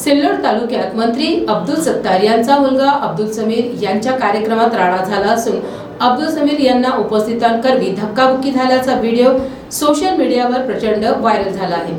सिल्लोड तालुक्यात मंत्री अब्दुल सत्तार यांचा मुलगा अब्दुल समीर यांच्या कार्यक्रमात राडा झाला असून अब्दुल समीर यांना उपस्थितांकरवी धक्काबुक्की झाल्याचा व्हिडिओ सोशल मीडियावर प्रचंड व्हायरल झाला आहे.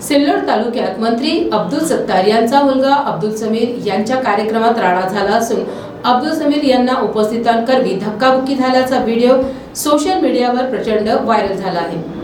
सिल्लोड तालुक्यात मंत्री अब्दुल सत्तार यांचा मुलगा अब्दुल समीर यांच्या कार्यक्रमात राडा झाला असून अब्दुल समीर यांना उपस्थितांकरवी धक्काबुक्की झाल्याचा व्हिडिओ सोशल मीडियावर प्रचंड व्हायरल झाला आहे.